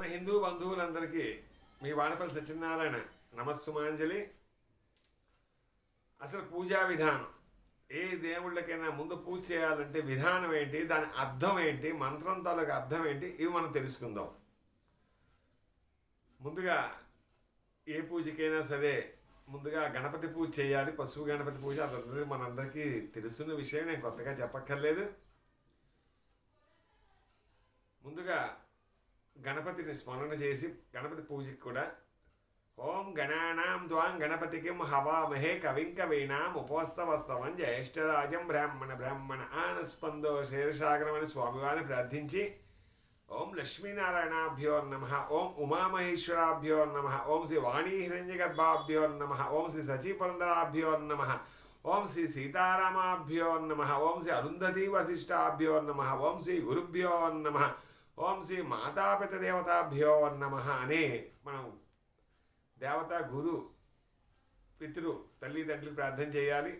మన హిందూ బంధువులందరికీ మీ వాడపల్లి సత్యనారాయణ నమస్సుమాంజలి. అసలు పూజా విధానం ఏ దేవుళ్ళకైనా ముందు పూజ చేయాలంటే విధానం ఏంటి దాని అర్థం ఏంటి మంత్రం తాలూకు అర్థం ఏంటి ఇవి మనం తెలుసుకుందాం. ముందుగా ఏ పూజకైనా సరే ముందుగా గణపతి పూజ చేయాలి పశువు గణపతి పూజ అదందరికీ మనందరికీ తెలుసున్న విషయం నేను కొత్తగా చెప్పక్కర్లేదు. ముందుగా గణపతిని స్మరణ చేసి గణపతి పూజకి కూడా ఓం గణానాం ద్వాం గణపతికిం హవామహే కవిం కవీనాం ఉపవస్తవస్తవం జ్యేష్ఠరాజం బ్రాహ్మణ బ్రాహ్మణ ఆనస్పందో శేషాగ్రమని స్వామివారిని ప్రార్థించి ఓం లక్ష్మీనారాయణాభ్యో నమ ఓం ఉమామహేశ్వరాభ్యో నమ ఓం శ్రీ వాణీ హిరణ్యగర్భాభ్యో నమ ఓం శ్రీ సచీపురందరాభ్యో నమ ఓం శ్రీ సీతారామాభ్యో నమ ఓం శ్రీ అరుంధతీ వశిష్టాభ్యో నమ ఓం శ్రీ గురుభ్యో నమ ఓం శ్రీ మాతాపిత దేవతాభ్యో నమ అని మనం దేవత గురు పితృ తల్లిదండ్రులు ప్రార్థన చేయాలి.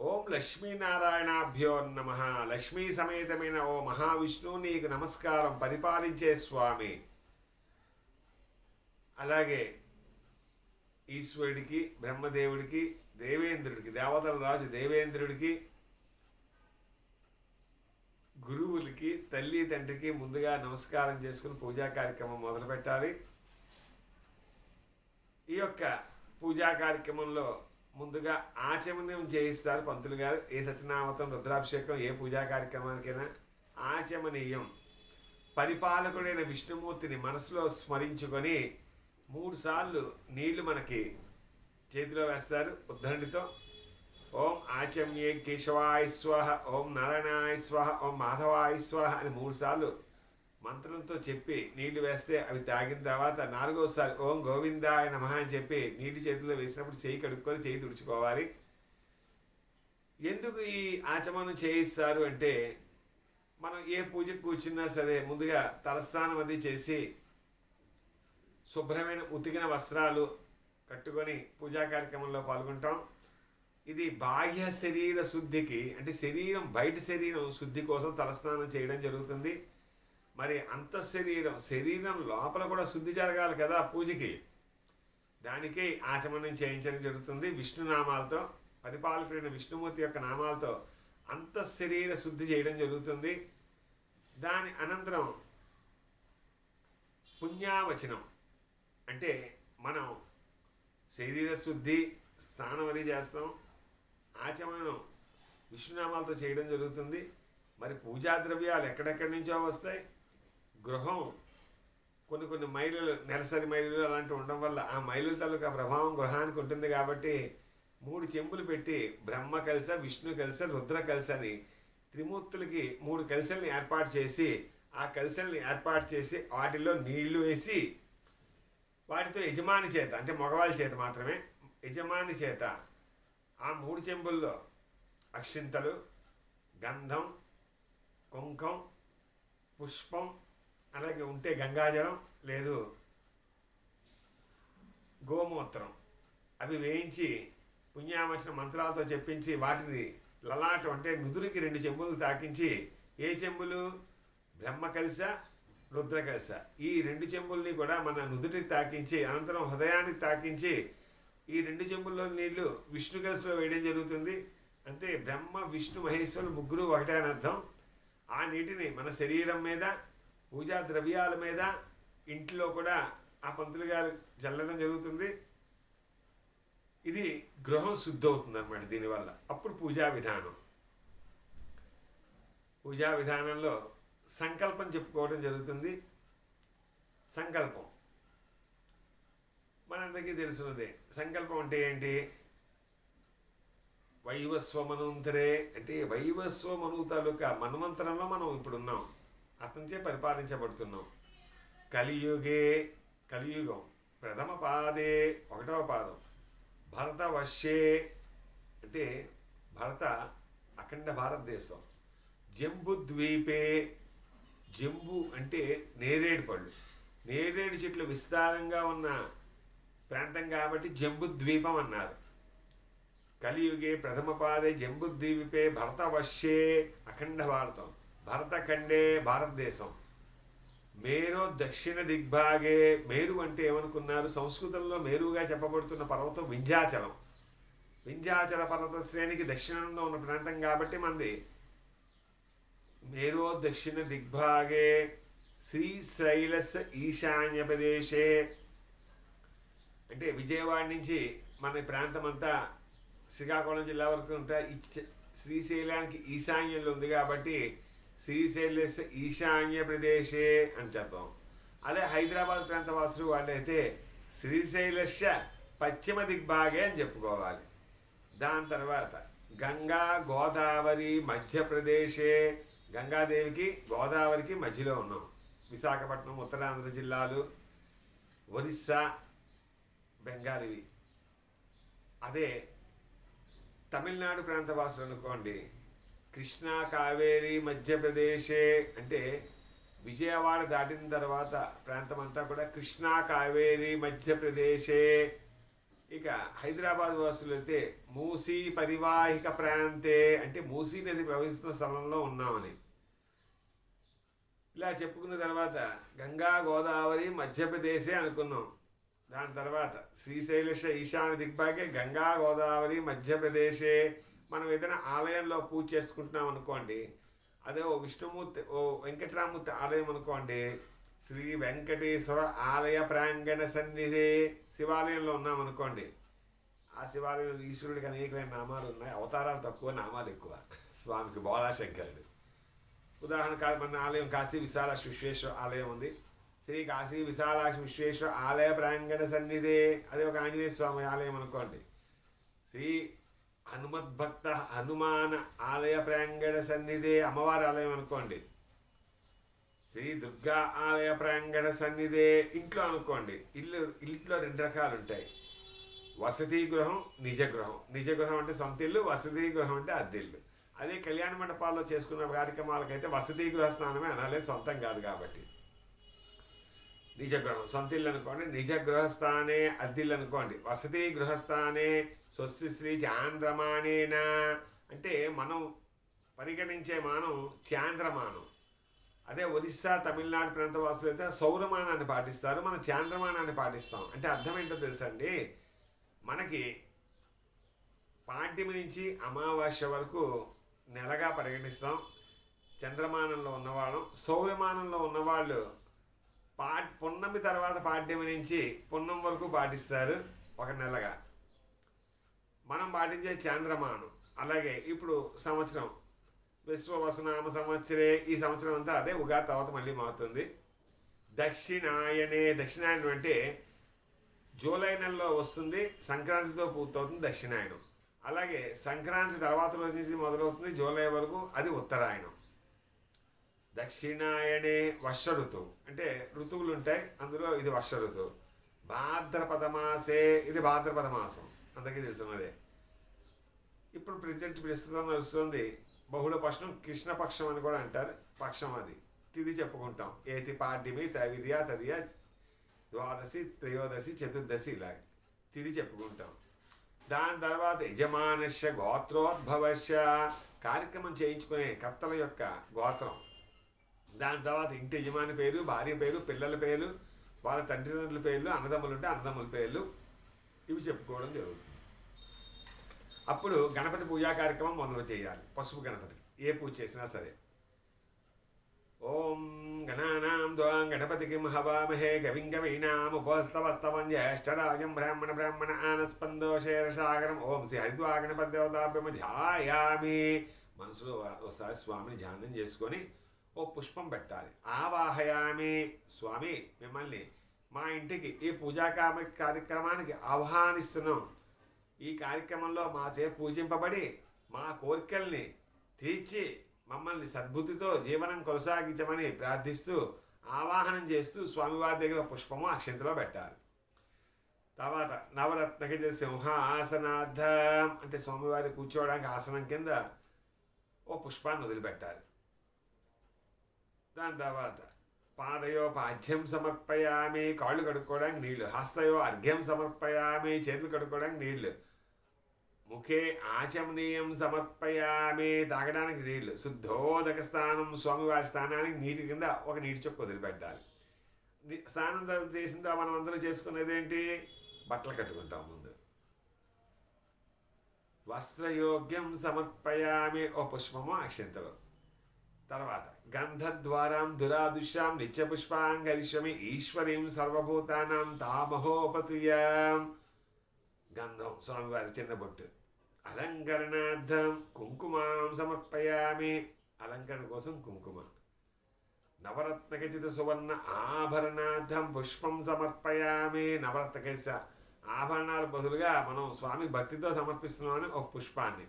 ఓం లక్ష్మీనారాయణాభ్యో నమ. లక్ష్మీ సమేతమైన ఓ మహావిష్ణువు నీకు నమస్కారం పరిపాలించే స్వామి. అలాగే ఈశ్వరుడికి బ్రహ్మదేవుడికి దేవేంద్రుడికి దేవతల రాజు దేవేంద్రుడికి గురువులకి తల్లి తండ్రికి ముందుగా నమస్కారం చేసుకుని పూజా కార్యక్రమం మొదలు పెట్టాలి ఈ యొక్క పూజా కార్యక్రమంలో ముందుగా ఆచమనం చేయిస్తారు పంతులు గారు. ఏ సత్యనామతం రుద్రాభిషేకం ఏ పూజా కార్యక్రమానికైనా ఆచమనీయం. పరిపాలకుడైన విష్ణుమూర్తిని మనసులో స్మరించుకొని మూడుసార్లు నీళ్ళు మనకి చేతిలో వేస్తారు ఉద్ధరణితో. ఓం ఆచమ్యే కేశవాయ స్వహ ఓం నారాయణాయ స్వహ ఓం మాధవాయ స్వహ అని మూడు సార్లు మంత్రంతో చెప్పి నీళ్ళు వేస్తే అవి తాగిన తర్వాత నాలుగోసారి ఓం గోవిందాయ నమ అని చెప్పి నీటి చేతిలో వేసినప్పుడు చేయి కడుక్కొని చేయి తుడుచుకోవాలి. ఎందుకు ఈ ఆచమనం చేయిస్తారు అంటే మనం ఏ పూజకు కూర్చున్నా సరే ముందుగా తలస్నానం అది చేసి శుభ్రమైన ఉతికిన వస్త్రాలు కట్టుకొని పూజా కార్యక్రమంలో పాల్గొంటాం. ఇది బాహ్య శరీర శుద్ధికి అంటే శరీరం బయట శరీరం శుద్ధి కోసం తలస్నానం చేయడం జరుగుతుంది. మరి అంత శరీరం శరీరం లోపల కూడా శుద్ధి జరగాలి కదా పూజకి. దానికి ఆచమనం చేయించడం జరుగుతుంది. విష్ణు నామాలతో పరిపాలకుడైన విష్ణుమూర్తి యొక్క నామాలతో అంత శరీర శుద్ధి చేయడం జరుగుతుంది. దాని అనంతరం పుణ్యావచనం అంటే మనం శరీర శుద్ధి స్నానం అది చేస్తాం. ఆచమనం విష్ణునామాలతో చేయడం జరుగుతుంది. మరి పూజా ద్రవ్యాలు ఎక్కడెక్కడి నుంచో వస్తాయి. గృహం కొన్ని కొన్ని మైలులు నెలసరి మైలులు అలాంటివి ఉండడం వల్ల ఆ మైలుల తాలూకా ప్రభావం గృహానికి ఉంటుంది కాబట్టి మూడు చెంబులు పెట్టి బ్రహ్మ కలిస విష్ణు కలిస రుద్ర కలిస అని త్రిమూర్తులకి మూడు కలిసల్ని ఏర్పాటు చేసి ఆ కలిసల్ని ఏర్పాటు చేసి వాటిల్లో నీళ్ళు వేసి వాటితో యజమాని చేత అంటే మగవాళ్ళ చేత మాత్రమే యజమాని చేత ఆ మూడు చెంబుల్లో అక్షింతలు గంధం కుంకం పుష్పం అలాగే ఉంటే గంగాజలం లేదు గోమూత్రం. అవి వేయించి పుణ్యామచన మంత్రాలతో చెప్పించి వాటిని లలాటం అంటే నుదురికి రెండు చెంబులు తాకించి ఏ చెంబులు? బ్రహ్మ కలిస రుద్ర కలిస ఈ రెండు చెంబుల్ని కూడా మన నుదుటికి తాకించి అనంతరం హృదయానికి తాకించి ఈ రెండు చెంబుల్లో నీళ్ళు విష్ణు కలిసిలో వేయడం జరుగుతుంది. అంతే బ్రహ్మ విష్ణు మహేశ్వరులు ముగ్గురు ఒకటే అని అర్థం. ఆ నీటిని మన శరీరం మీద పూజా ద్రవ్యాల మీద ఇంట్లో కూడా ఆ పంతులు గారు చల్లడం జరుగుతుంది. ఇది గృహం శుద్ధి అవుతుంది అనమాట దీనివల్ల. అప్పుడు పూజా విధానం. పూజా విధానంలో సంకల్పం చెప్పుకోవడం జరుగుతుంది. సంకల్పం. మనందరికీ తెలుసున్నదే. సంకల్పం అంటే ఏంటి? వైవస్వమనుంతరే. అంటే వైవస్వమను తాలూకా మన్వంతరంలో మనం ఇప్పుడు ఉన్నాం అతనిచే పరిపాలించబడుతున్నాం. కలియుగే కలియుగం. ప్రథమ పాదే ఒకటవ పాదం. భరత వశ్యే అంటే భరత అఖండ భారతదేశం. జంబు ద్వీపే జంబు అంటే నేరేడు పళ్ళు. నేరేడు చెట్లు విస్తారంగా ఉన్న ప్రాంతం కాబట్టి జంబుద్వీపం అన్నారు. కలియుగే ప్రథమ పాదే జంబుద్వీపే భరతవశ్యే అఖండ భారతం. భరతఖండే భారతదేశం. మేరో దక్షిణ దిగ్భాగే మేరు అంటే ఏమనుకున్నారు? సంస్కృతంలో మేరుగా చెప్పబడుతున్న పర్వతం వింధ్యాచలం. వింధ్యాచల పర్వత శ్రేణికి దక్షిణంలో ఉన్న ప్రాంతం కాబట్టి మంది. మేరో దక్షిణ దిగ్భాగే శ్రీశైలస్ ఈశాన్య ప్రదేశే అంటే విజయవాడ నుంచి మన ప్రాంతం అంతా శ్రీకాకుళం జిల్లా వరకు ఉంటా శ్రీశైలానికి ఈశాన్యంలో ఉంది కాబట్టి శ్రీశైలస్ ఈశాన్య ప్రదేశే అని చెప్పాం. అదే హైదరాబాద్ ప్రాంత వాసులు వాళ్ళైతే శ్రీశైలశ పశ్చిమ దిగ్భాగే అని చెప్పుకోవాలి. దాని తర్వాత గంగా గోదావరి మధ్యప్రదేశే గంగాదేవికి గోదావరికి మధ్యలో ఉన్నాం. విశాఖపట్నం ఉత్తరాంధ్ర జిల్లాలు ఒరిస్సా బెంగాలీవి. అదే తమిళనాడు ప్రాంత వాసులు అనుకోండి. కృష్ణా కావేరి మధ్యప్రదేశే అంటే విజయవాడ దాటిన తర్వాత ప్రాంతం అంతా కూడా కృష్ణా కావేరి మధ్యప్రదేశే. ఇక హైదరాబాద్ వాసులు అయితే మూసీ పరివాహిక ప్రాంతే అంటే మూసీ నది ప్రవహిస్తున్న స్థలంలో ఉన్నామని. ఇలా చెప్పుకున్న తర్వాత గంగా గోదావరి మధ్యప్రదేశే అనుకున్నాం. దాని తర్వాత శ్రీశైలశ ఈశాన్య దిగ్భాగే గంగా గోదావరి మధ్యప్రదేశే మనం ఏదైనా ఆలయంలో పూజ చేసుకుంటున్నాం అనుకోండి అదే ఓ విష్ణుమూర్తి ఓ వెంకటరామూర్తి ఆలయం అనుకోండి శ్రీ వెంకటేశ్వర ఆలయ ప్రాంగణ సన్నిధి శివాలయంలో ఉన్నాం అనుకోండి ఆ శివాలయంలో ఈశ్వరుడికి అనేకమైన నామాలు ఉన్నాయి. అవతారాలు తక్కువ నామాలు ఎక్కువ. స్వామికి బోళాశంకరుడు ఉదాహరణ కాదు మన ఆలయం కాశీ విశాల విశ్వేశ్వర ఆలయం ఉంది. శ్రీ కాశీ విశాలాక్షి విశ్వేశ్వర ఆలయ ప్రాంగణ సన్నిధి. అదే ఒక ఆంజనేయ స్వామి ఆలయం అనుకోండి. శ్రీ హనుమద్భక్త హనుమాన్ ఆలయ ప్రాంగణ సన్నిధి అమ్మవారి ఆలయం అనుకోండి. శ్రీ దుర్గా ఆలయ ప్రాంగణ సన్నిధి ఇంట్లో అనుకోండి. ఇల్లు ఇంట్లో రెండు రకాలు ఉంటాయి వసతి గృహం నిజ గృహం. నిజ గృహం అంటే సొంత ఇల్లు వసతి గృహం అంటే అద్దె ఇల్లు. అదే కళ్యాణ మండపాల్లో చేసుకున్న కార్యక్రమాలకైతే వసతి గృహ స్నానమే అనలేదు సొంతం కాదు కాబట్టి. నిజగ్రహం. సొంతిల్లు అనుకోండి నిజ గృహస్థానే అద్దిల్లు అనుకోండి. వసతి గృహస్థానే స్వస్తి శ్రీ చాంద్రమానేన? అంటే మనం పరిగణించే మానం చాంద్రమానం. అదే ఒరిస్సా తమిళనాడు ప్రాంత వాసులు అయితే సౌరమానాన్ని పాటిస్తారు. మనం చాంద్రమానాన్ని పాటిస్తాం. అంటే అర్థం ఏంటో తెలుసండి మనకి పాడ్యమి నుంచి అమావాస్య వరకు నెలగా పరిగణిస్తాం. చంద్రమానంలో ఉన్నవాళ్ళం. సౌరమానంలో ఉన్నవాళ్ళు పా పున్నమి తర్వాత పాడ్యమి నుంచి పున్నం వరకు పాటిస్తారు ఒక నెలగా. మనం పాటించే చాంద్రమానం. అలాగే ఇప్పుడు సంవత్సరం. విశ్వవసనామ సంవత్సరే ఈ సంవత్సరం అంతా అదే ఉగాది తర్వాత మళ్ళీ మారుతుంది. దక్షిణాయనే దక్షిణాయనం అంటే జూలై నెలలో వస్తుంది సంక్రాంతితో పూర్తవుతుంది దక్షిణాయనం. అలాగే సంక్రాంతి తర్వాత రోజు నుంచి మొదలవుతుంది జూలై వరకు అది ఉత్తరాయణం. దక్షిణాయనే వర్ష ఋతువు అంటే ఋతువులు ఉంటాయి అందులో ఇది వర్ష ఋతువు భాద్రపద మాసే ఇది భాద్రపద మాసం అందరికీ తెలుసున్నదే ఇప్పుడు ప్రజెంట్ ప్రస్తుతం నడుస్తుంది బహుళ పక్షం కృష్ణపక్షం అని కూడా అంటారు. పక్షం అది. తిది చెప్పుకుంటాం. ఏతి పాడ్యమి తవిదియా తదియా ద్వాదశి త్రయోదశి చతుర్దశి ఇలా తిది చెప్పుకుంటాం. దాని తర్వాత యజమానస్య గోత్రోద్భవస్య. కార్యక్రమం చేయించుకునే కర్తల యొక్క గోత్రం. దాని తర్వాత ఇంటి యజమాని పేరు భార్య పేరు పిల్లల పేర్లు వాళ్ళ తండ్రిదండ్రుల పేర్లు అన్నదమ్ములు ఉంటే అన్నదమ్ముల పేర్లు ఇవి చెప్పుకోవడం జరుగుతుంది. అప్పుడు గణపతి పూజా కార్యక్రమం మొదలు చేయాలి పసుపు గణపతి ఏ పూజ చేసినా సరే. ఓం గణానాం ద్వాం గణపతికి హవామహే గవిం గవీనాముపస్తవస్తవం జ్యేష్ఠరాజం బ్రాహ్మణ బ్రాహ్మణ ఆనస్పందోషేరసాగరం ఓం శ్రీ హరిద్వా గణపతి దేవతాభ్యమ ధ్యాయామి. మనసులో ఒకసారి స్వామిని ధ్యానం చేసుకొని ఓ పుష్పం పెట్టాలి. ఆవాహయామి స్వామి మిమ్మల్ని మా ఇంటికి ఈ పూజా కార్యక్రమానికి ఆహ్వానిస్తున్నాం. ఈ కార్యక్రమంలో మా చే పూజింపబడి మా కోరికల్ని తీర్చి మమ్మల్ని సద్బుద్ధితో జీవనం కొనసాగించమని ప్రార్థిస్తూ ఆవాహనం చేస్తూ స్వామివారి దగ్గర పుష్పము అక్షంతలో పెట్టాలి. తర్వాత నవరత్నకి సింహాసనార్థం అంటే స్వామివారి కూర్చోవడానికి ఆసనం కింద ఓ పుష్పాన్ని వదిలిపెట్టాలి. దాని తర్వాత పాదయో పాద్యం సమర్పయామి కాళ్ళు కడుక్కోవడానికి నీళ్ళు హస్తయో అర్ఘ్యం సమర్పయామి చేతులు కడుక్కోవడానికి నీళ్ళు. ముఖే ఆచమనీయం సమర్పయామి తాగడానికి నీళ్ళు. శుద్ధోదక స్నానం స్వామివారి స్నానానికి నీటి కింద ఒక నీటి చొక్క వదిలిపెట్టాలి. స్నానం తర్వాత చేసిన తర్వాత మనం అందరూ చేసుకునేది ఏంటి? బట్టలు కట్టుకుంటాం ముందు. వస్త్రయోగ్యం సమర్పయామి ఓ పుష్పము అక్షంతలు తర్వాత గంధద్వారాం దురాదుష్యాం నిత్యపుష్పాంగరిష్యమి ఈశ్వరీం సర్వభూతానాం తామహోపతుయాం గంధం స్వామివారి చిన్న బొట్టు. అలంకరణార్థం కుంకుమాం సమర్పయామి. అలంకరణ కోసం కుంకుమ. నవరత్నకచిత సువర్ణ ఆభరణార్థం పుష్పం సమర్పయామి. నవరత్నకేశ ఆభరణాలు బదులుగా మనం స్వామి భక్తితో సమర్పిస్తున్నామని ఒక పుష్పాన్ని.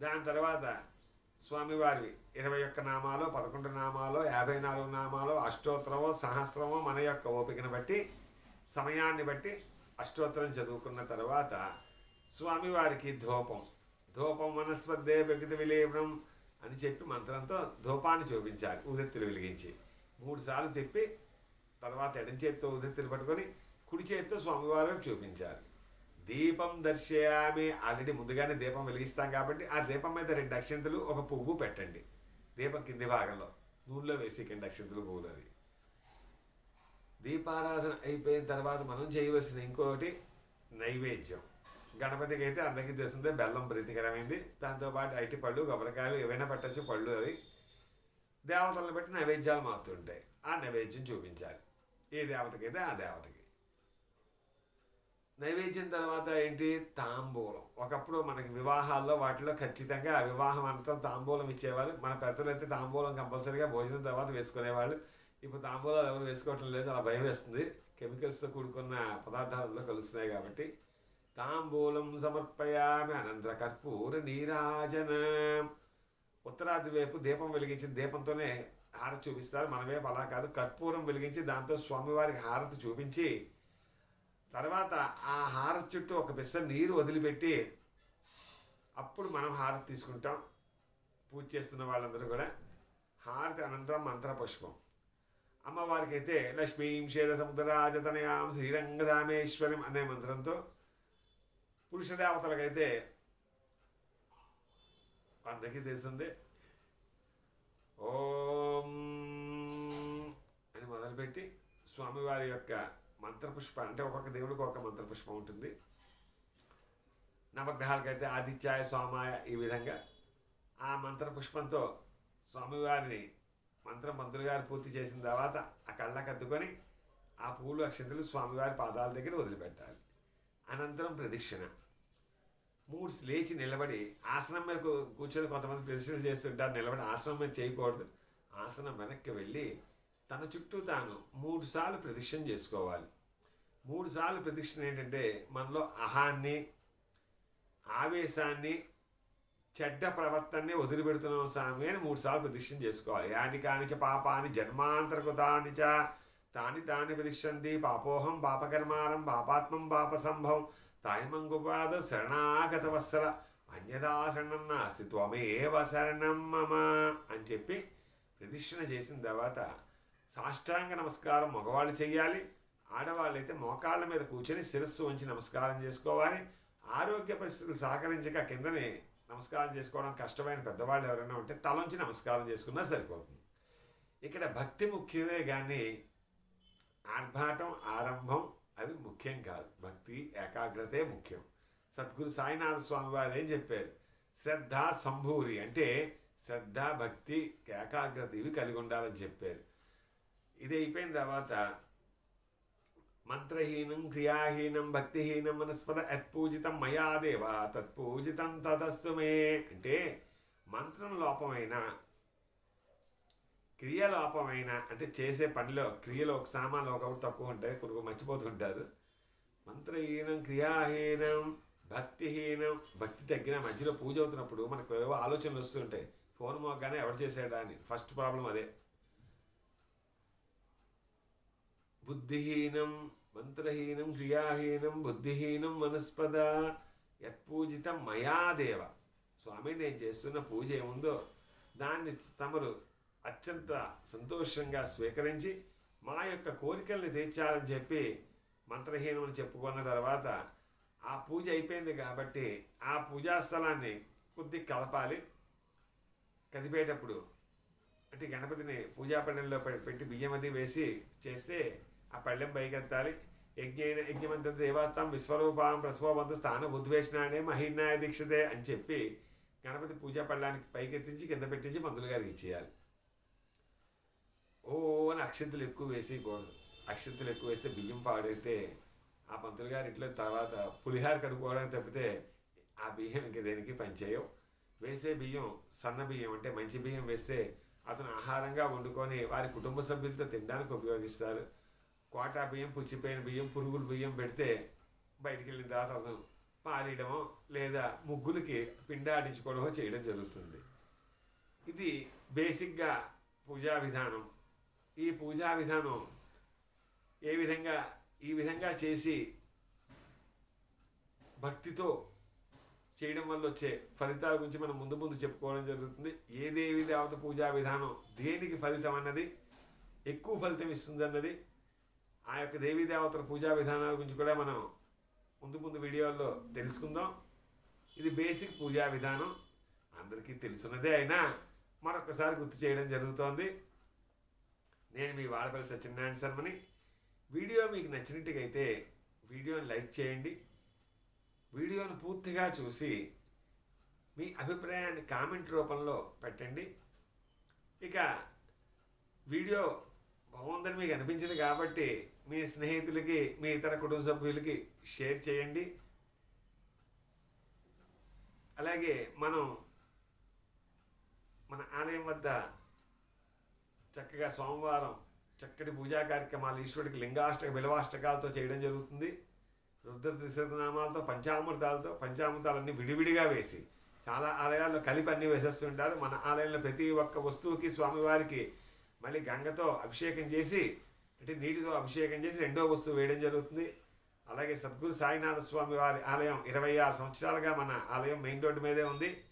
దాని తర్వాత స్వామివారివి ఇరవై ఒక్క నామాలు పదకొండు నామాలు యాభై నాలుగు నామాలు అష్టోత్తరమో సహస్రమో మన యొక్క ఓపికను బట్టి సమయాన్ని బట్టి అష్టోత్తరం చదువుకున్న తర్వాత స్వామివారికి ధూపం. ధూపం మనస్వద్దే వ్యక్తి విలీనం అని చెప్పి మంత్రంతో ధూపాన్ని చూపించాలి ఉదత్తులు వెలిగించి. మూడు సార్లు తిప్పి తర్వాత ఎడం చేత్తో ఉదత్తులు పట్టుకొని కుడి చేత్తో స్వామివారికి చూపించాలి. దీపం దర్శయామి. ఆల్రెడీ ముందుగానే దీపం వెలిగిస్తాం కాబట్టి ఆ దీపం మీద రెండు అక్షంతలు ఒక పువ్వు పెట్టండి. దీపం కింది భాగంలో నూనెలో వేసి రెండు అక్షంతలు పువ్వులు అది. దీపారాధన అయిపోయిన తర్వాత మనం చేయవలసిన ఇంకొకటి నైవేద్యం. గణపతికి అయితే అందరికీ తెలిసిందే బెల్లం ప్రీతికరమైంది. దాంతోపాటు అరటి పళ్ళు కొబ్బరికాయలు ఏవైనా పెట్టచ్చు పళ్ళు అవి. దేవతలను బట్టి నైవేద్యాలు మారుతుంటాయి. ఆ నైవేద్యం చూపించాలి. ఏ దేవతకైతే ఆ దేవతకి. నైవేద్యం తర్వాత ఏంటి? తాంబూలం. ఒకప్పుడు మనకి వివాహాల్లో వాటిలో ఖచ్చితంగా వివాహం అంతా తాంబూలం ఇచ్చేవారు మన పెద్దలు అయితే తాంబూలం కంపల్సరీగా భోజనం తర్వాత వేసుకునేవాళ్ళు. ఇప్పుడు తాంబూలాలు ఎవరు వేసుకోవటం లేదు. అలా భయం వేస్తుంది. కెమికల్స్తో కూడుకున్న పదార్థాలలో కలుస్తున్నాయి కాబట్టి. తాంబూలం సమర్పయామి అనంతర కర్పూర నీరాజనం. ఉత్తరాది వైపు దీపం వెలిగించిన దీపంతోనే హారతి చూపిస్తారు. మన వైపు అలా కాదు. కర్పూరం వెలిగించి దాంతో స్వామివారికి హారతి చూపించి తర్వాత ఆ హారతి చుట్టూ ఒక బిస్స నీరు వదిలిపెట్టి అప్పుడు మనం హారతి తీసుకుంటాం. పూజ చేస్తున్న వాళ్ళందరూ కూడా హారతి అనంతరం మంత్ర పుష్పం అమ్మవారికి అయితే లక్ష్మీం క్షీర సముద్రాజతనయాం శ్రీరంగధామేశ్వరం అనే మంత్రంతో పురుష దేవతలకైతే అందరికీ తెలిసిందే. ఓం అని మొదలుపెట్టి స్వామివారి యొక్క మంత్రపుష్పం అంటే ఒక్కొక్క దేవుడికి ఒక మంత్రపుష్పం ఉంటుంది. నవగ్రహాలకైతే ఆదిత్యాయ సోమాయ ఈ విధంగా ఆ మంత్రపుష్పంతో స్వామివారిని మంత్రం మంత్రులు గారు పూర్తి చేసిన తర్వాత ఆ కళ్ళకు అద్దుకొని ఆ పూలు అక్షంతలు స్వామివారి పాదాల దగ్గర వదిలిపెట్టాలి. అనంతరం ప్రదక్షిణ. మూడు లేచి నిలబడి ఆసనం మీద కూర్చొని కొంతమంది ప్రదక్షిణలు చేస్తుంటారు. నిలబడి ఆసనం మీద చేయకూడదు. ఆసనం వెనక్కి వెళ్ళి తన చుట్టూ తాను మూడుసార్లు ప్రదక్షిణ చేసుకోవాలి. మూడుసార్లు ప్రదక్షిణ ఏంటంటే మనలో అహాన్ని ఆవేశాన్ని చెడ్డ ప్రవర్తనని వదిలిపెడుతున్నాం స్వామి అని మూడుసార్లు ప్రదక్షిణ చేసుకోవాలి. యాని కానిచ పాపాని జన్మాంతరకృతాని చ తాని తాని ప్రదిశంతి పాపోహం పాపకర్మారం పాపాత్మం పాప సంభవం తాయిమంగుపాద శరణాగత వత్సల అన్యదా శరణం నాస్తి త్వమేవ శరణం మమ అని చెప్పి ప్రదక్షిణ చేసిన తర్వాత సాష్టాంగ నమస్కారం మగవాళ్ళు చెయ్యాలి. ఆడవాళ్ళైతే మోకాళ్ళ మీద కూర్చొని శిరస్సు ఉంచి నమస్కారం చేసుకోవాలి. ఆరోగ్య పరిస్థితులు సహకరించక కిందనే నమస్కారం చేసుకోవడం కష్టమైన పెద్దవాళ్ళు ఎవరైనా ఉంటే తలంచి నమస్కారం చేసుకున్నా సరిపోతుంది. ఇక్కడ భక్తి ముఖ్యమే కానీ ఆర్భాటం ఆరంభం అవి ముఖ్యం కాదు. భక్తి ఏకాగ్రతే ముఖ్యం. సద్గురు సాయినాథ స్వామి వారు ఏం చెప్పారు? శ్రద్ధ సంభూరి అంటే శ్రద్ధ భక్తి ఏకాగ్రత ఇవి కలిగి ఉండాలని చెప్పారు. ఇది అయిపోయిన తర్వాత మంత్రహీనం క్రియాహీనం భక్తిహీనం మనస్పద యత్పూజితం మయాదేవ తత్పూజితం తదస్తుమే అంటే మంత్రం లోపమైన క్రియ లోపమైన అంటే చేసే పనిలో క్రియలో ఒక సామాన్లు ఒకప్పుడు తక్కువ ఉంటాయి కొన్ని మర్చిపోతుంటారు మంత్రహీనం క్రియాహీనం భక్తిహీనం భక్తి తగ్గిన మధ్యలో పూజ అవుతున్నప్పుడు మనకు ఏవో ఆలోచనలు వస్తుంటాయి. ఫోన్ మోగానే ఎవరు చేశాడా అని. ఫస్ట్ ప్రాబ్లం అదే. బుద్ధిహీనం మంత్రహీనం క్రియాహీనం బుద్ధిహీనం మనస్పద యత్పూజితం మయాదేవ స్వామి నేను చేస్తున్న పూజ ఏముందో దాన్ని తమరు అత్యంత సంతోషంగా స్వీకరించి మా యొక్క కోరికల్ని తీర్చాలని చెప్పి మంత్రహీనమని చెప్పుకున్న తర్వాత ఆ పూజ అయిపోయింది కాబట్టి ఆ పూజా స్థలాన్ని కొద్ది కలపాలి. కదిపేటప్పుడు అంటే గణపతిని పూజా పళ్ళెంలో పె- పెట్టి బియ్యం అది వేసి చేస్తే ఆ పళ్ళెం పైకెత్తాలి యజ్ఞైన యజ్ఞమంత దేవాస్తాం విశ్వరూపాం ప్రస్వబంధు స్థానం ఉద్వేషణానే మహిర్ణాయ దీక్షతే అని చెప్పి గణపతి పూజా పళ్ళానికి పైకెత్తించి కింద పెట్టించి మంతులు గారికి ఇచ్చేయాలి. ఓ అని అక్షంతులు ఎక్కువ వేసేయకూడదు అక్షంతులు ఎక్కువ వేస్తే బియ్యం పాడైతే ఆ పంతులు గారు ఇట్లా తర్వాత పులిహార కడుక్కోవడానికి తప్పితే ఆ బియ్యం ఇంక దేనికి పనిచేయవు. వేసే బియ్యం సన్న బియ్యం అంటే మంచి బియ్యం వేస్తే అతను ఆహారంగా వండుకొని వారి కుటుంబ సభ్యులతో తినడానికి ఉపయోగిస్తారు. కోటా బియ్యం పుచ్చిపోయిన బియ్యం పురుగుల బియ్యం పెడితే బయటికి వెళ్ళిన తర్వాత అతను పారేయడమో లేదా ముగ్గులకి పిండాడించుకోవడమో చేయడం జరుగుతుంది. ఇది బేసిక్గా పూజా విధానం. ఈ పూజా విధానం ఏ విధంగా ఈ విధంగా చేసి భక్తితో చేయడం వల్ల వచ్చే ఫలితాల గురించి మనం ముందు ముందు చెప్పుకోవడం జరుగుతుంది. ఏ దేవి దేవత పూజా విధానం దేనికి ఫలితం అన్నది ఎక్కువ ఫలితం ఇస్తుంది అన్నది ఆ యొక్క దేవీ దేవతల పూజా విధానాల గురించి కూడా మనం ముందు ముందు వీడియోల్లో తెలుసుకుందాం. ఇది బేసిక్ పూజా విధానం. అందరికీ తెలుసున్నదే అయినా మరొకసారి గుర్తు చేయడం జరుగుతోంది. నేను మీ వాడపల్లి సత్యనారాయణ శర్మని. వీడియో మీకు నచ్చినట్టుగైతే వీడియోని లైక్ చేయండి. వీడియోను పూర్తిగా చూసి మీ అభిప్రాయాన్ని కామెంట్ రూపంలో పెట్టండి. ఇక వీడియో బాగుందని మీకు అనిపించింది కాబట్టి మీ స్నేహితులకి మీ ఇతర కుటుంబ సభ్యులకి షేర్ చేయండి. అలాగే మనం మన ఆలయం వద్ద చక్కగా సోమవారం చక్కటి పూజా కార్యక్రమాలు ఈశ్వరుడికి లింగాష్టక బిలవాష్టకాలతో చేయడం జరుగుతుంది. రుద్ర త్రిశతనామాలతో పంచామృతాలతో పంచామృతాలన్నీ విడివిడిగా వేసి చాలా ఆలయాల్లో కలిపి అన్నీ వేసేస్తుంటారు. మన ఆలయంలో ప్రతి ఒక్క వస్తువుకి స్వామివారికి మళ్ళీ గంగతో అభిషేకం చేసి అంటే నీటితో అభిషేకం చేసి రెండో వస్తువు వేయడం జరుగుతుంది. అలాగే సద్గురు సాయినాథ స్వామి వారి ఆలయం ఇరవై ఆరు సంవత్సరాలుగా మన ఆలయం మెయిన్ రోడ్డు మీదే ఉంది.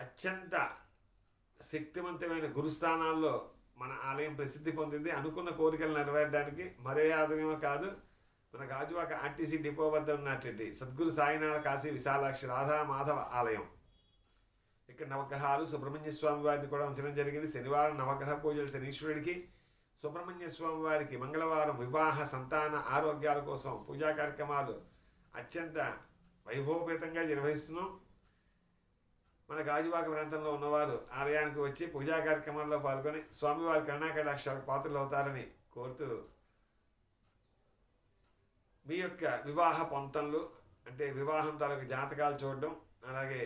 అత్యంత శక్తివంతమైన గురుస్థానాల్లో మన ఆలయం ప్రసిద్ధి పొందింది. అనుకున్న కోరికలు నెరవేరడానికి మరే ఆదరమేమో కాదు మన గాజువాక ఆర్టీసీ డిపో వద్ద ఉన్నటువంటి సద్గురు సాయినాథ కాశీ విశాలాక్షి రాధా మాధవ ఆలయం. ఇక్కడ నవగ్రహాలు సుబ్రహ్మణ్య స్వామి వారిని కూడా ఉంచడం జరిగింది. శనివారం నవగ్రహ పూజలు శనీశ్వరుడికి సుబ్రహ్మణ్య స్వామి వారికి మంగళవారం వివాహ సంతాన ఆరోగ్యాల కోసం పూజా కార్యక్రమాలు అత్యంత వైభవపేతంగా నిర్వహిస్తున్నాం. మన గాజువాక ప్రాంతంలో ఉన్నవారు ఆలయానికి వచ్చి పూజా కార్యక్రమాల్లో పాల్గొని స్వామివారి కరుణాకటాక్షాలకు పాత్రలు అవుతారని కోరుతూ మీ యొక్క వివాహ పొంతనలు అంటే వివాహం తాలూకు జాతకాలు చూడడం అలాగే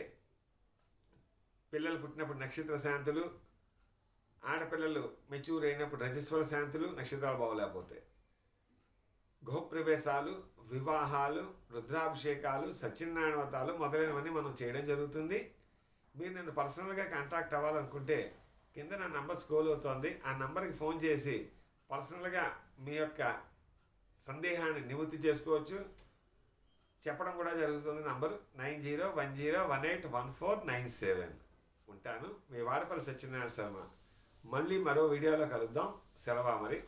పిల్లలు పుట్టినప్పుడు నక్షత్ర శాంతులు ఆడపిల్లలు మెచ్యూర్ అయినప్పుడు రజస్వల శాంతులు నక్షత్రాలు బాగోలేకపోతాయి గృహప్రవేశాలు వివాహాలు రుద్రాభిషేకాలు సత్యనారాయణ వ్రతాలు మొదలైనవన్నీ మనం చేయడం జరుగుతుంది. మీరు నన్ను పర్సనల్గా కాంటాక్ట్ అవ్వాలనుకుంటే కింద నా నంబర్ స్క్రోల్ అవుతోంది. ఆ నంబర్కి ఫోన్ చేసి పర్సనల్గా మీ యొక్క సందేహాన్ని నివృత్తి చేసుకోవచ్చు. చెప్పడం కూడా జరుగుతుంది. Number nine zero one zero one eight one four nine seven. ఉంటాను. మీ వాడపల్లి సత్యనారాయణ శర్మ. మళ్ళీ మరో వీడియోలో కలుద్దాం. సెలవా మరి.